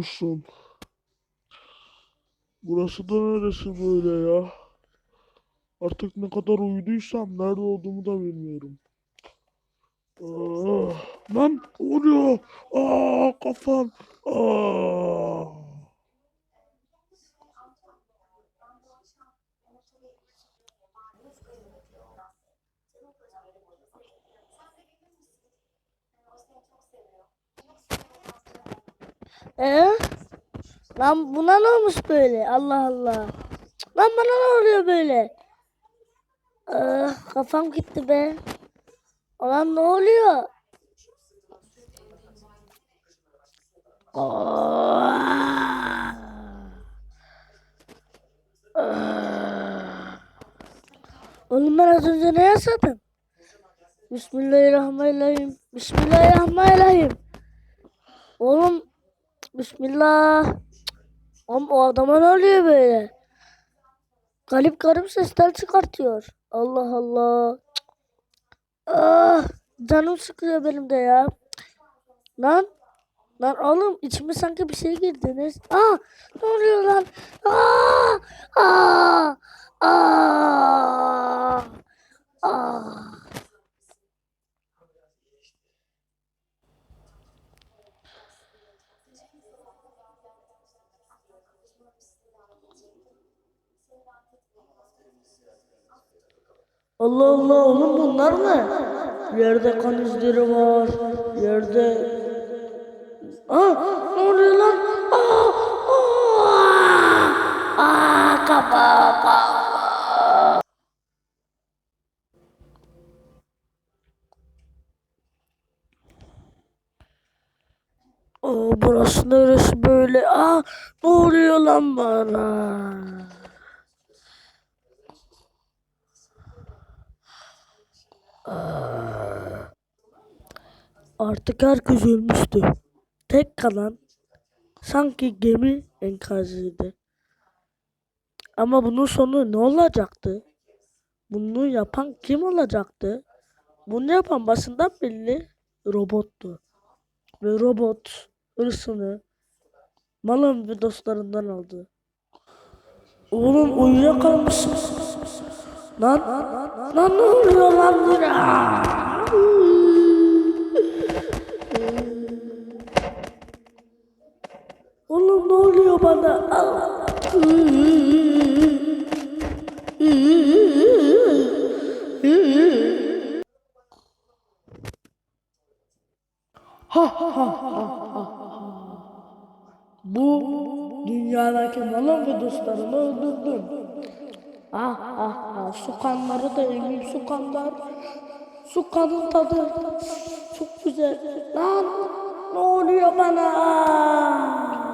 uyumuşsun. Burası da neresi böyle ya? Artık ne kadar uyuduysam nerede olduğumu da bilmiyorum. Ah, lan oluyor? Aa, kafam. Aa. Ee? Lan buna ne olmuş böyle? Allah Allah. Lan bana ne oluyor böyle? Ah, kafam gitti be. Lan ne oluyor? Oğlum ben az önce ne yasadım? Bismillahirrahmanirrahim. Bismillahirrahmanirrahim. Oğlum Bismillah. Oğlum o adama ne oluyor böyle? Garip garip sesler çıkartıyor. Allah Allah. Ah, canım sıkıyor benim de ya. Lan. Lan oğlum içime sanki bir şey girdiniz. Aa, ne oluyor lan? Aa, aa, aa, aa. Allah Allah oğlum bunlar ne? Yerde kan izleri var. Yerde... Aa, ne oluyor lan? Aa, aa, aa, kafa, kafa. Aa, burası neresi böyle? Aa, ne oluyor lan bana? Artık herkes ölmüştü. Tek kalan sanki gemi enkazıydı. Ama bunun sonu ne olacaktı? Bunu yapan kim olacaktı? Bunu yapan basından belli robottu. Ve robot hırsını malın ve dostlarından aldı. Oğlum uyuyakalmışsın. Lan, lan ne oluyor lan buna? Oğlum ne oluyor bana? Allah. Ha ha ha ha ha. Bu dünyadaki malım ve dostlarımı öldürdüm. Ah ah ah su kanları da emin su kanlar. Su kanın tadı çok güzel. Lan ne oluyor bana?